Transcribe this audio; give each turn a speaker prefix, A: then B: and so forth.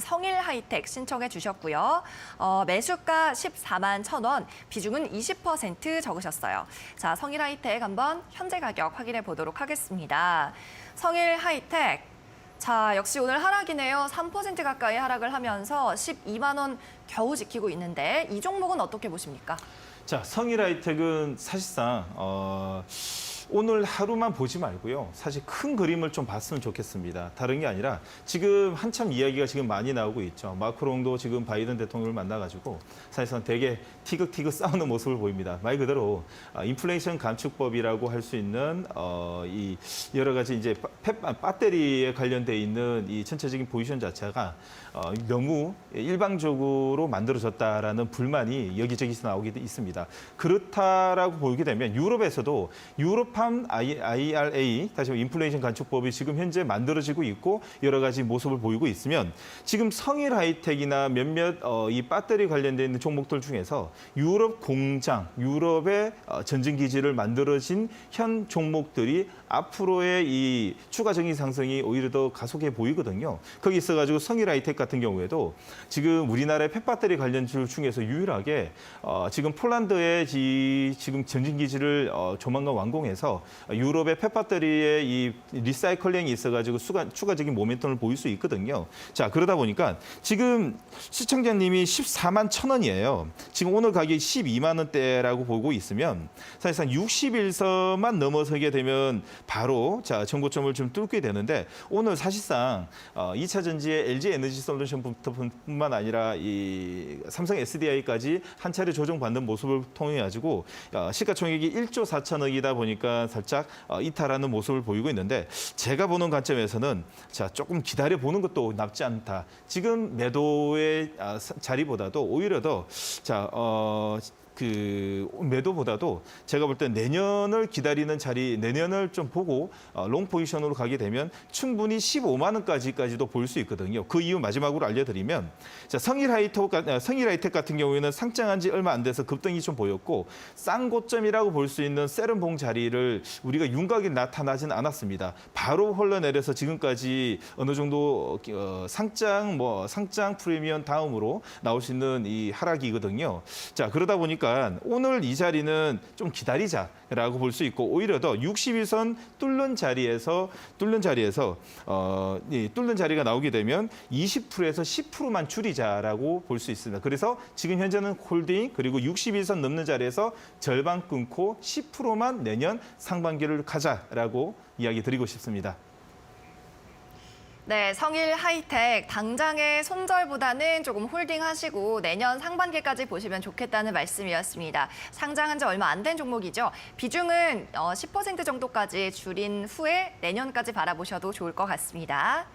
A: 성일 하이텍 신청해 주셨고요. 어, 매수가 14만 1,000원, 비중은 20% 적으셨어요. 자, 성일 하이텍 한번 현재 가격 확인해 보도록 하겠습니다. 성일 하이텍 자, 역시 오늘 하락이네요. 3% 가까이 하락을 하면서 12만 원 겨우 지키고 있는데 이 종목은 어떻게 보십니까?
B: 자, 성일 하이텍은 사실상 어, 오늘 하루만 보지 말고요. 사실 큰 그림을 좀 봤으면 좋겠습니다. 다른 게 아니라 지금 한참 이야기가 지금 많이 나오고 있죠. 마크롱도 지금 바이든 대통령을 만나가지고 사실상 되게 티격티격 싸우는 모습을 보입니다. 말 그대로 어, 인플레이션 감축법이라고 할 수 있는 어, 이 여러 가지 이제 파- 펫- 배터리에 관련돼 있는 이 전체적인 포지션 자체가 어, 너무 일방적으로 만들어졌다라는 불만이 여기저기서 나오게 돼 있습니다. 그렇다라고 보게 되면 유럽에서도 유럽 판 I- IRA 다시 말해 인플레이션 간축법이 지금 현재 만들어지고 있고 여러 가지 모습을 보이고 있으면 지금 성일 하이텍이나 몇몇 어, 이 배터리 있는 종목들 중에서 유럽 공장, 유럽의 어, 전진 기지를 만들어진 현 종목들이 앞으로의 이 추가적인 상승이 오히려 더 가속해 보이거든요. 거기 있어가지고 성일 하이텍 같은 경우에도 지금 우리나라의 펫배터리 관련주 중에서 유일하게 어, 지금 폴란드의 지, 지금 전진 기지를 어, 조만간 완공해서 유럽의 펫배터리의 이 리사이클링이 있어가지고 수가, 추가적인 모멘텀을 보일 수 있거든요. 자 그러다 보니까 지금 시청자님이 14만 천 원이에요. 지금 오늘 가격이 12만 원대라고 보고 있으면 사실상 60일선만 넘어서게 되면 바로 자 정고점을 좀 뚫게 되는데 오늘 사실상 어, 2차 전지의 LG 에너지 솔루션뿐만 아니라 이 삼성 SDI까지 한 차례 조정받는 모습을 통해 가지고 어, 시가총액이 1조 4천억이다 보니까 살짝 어, 이탈하는 모습을 보이고 있는데 제가 보는 관점에서는 자 조금 기다려 보는 것도 나쁘지 않다. 지금 매도의 아, 사- 자리보다도 오히려 더자 어. 그 매도보다도 제가 볼 때 내년을 기다리는 자리 내년을 좀 보고 어, 롱 포지션으로 가게 되면 충분히 15만 원까지까지도 볼 수 있거든요. 그 이유 마지막으로 알려드리면 자 성일 하이텍 성일 하이텍 같은 경우에는 상장한 지 얼마 안 돼서 급등이 좀 보였고 싼 고점이라고 볼 수 있는 세른봉 자리를 우리가 윤곽이 나타나진 않았습니다. 바로 흘러내려서 지금까지 어느 정도 어, 상장 뭐 상장 프리미엄 다음으로 나올 수 있는 이 하락이거든요. 자 그러다 보니까 오늘 이 자리는 좀 기다리자라고 볼 수 있고 오히려 더 61선 뚫는 자리에서 뚫는 자리에서 어, 이 뚫는 자리가 나오게 되면 20%에서 10%만 줄이자라고 볼 수 있습니다. 그래서 지금 현재는 홀딩 그리고 61선 넘는 자리에서 절반 끊고 10%만 내년 상반기를 가자라고 이야기 드리고 싶습니다.
A: 네, 성일 하이텍 당장의 손절보다는 조금 홀딩하시고 내년 상반기까지 보시면 좋겠다는 말씀이었습니다. 상장한 지 얼마 안 된 종목이죠. 비중은 어, 10% 정도까지 줄인 후에 내년까지 바라보셔도 좋을 것 같습니다.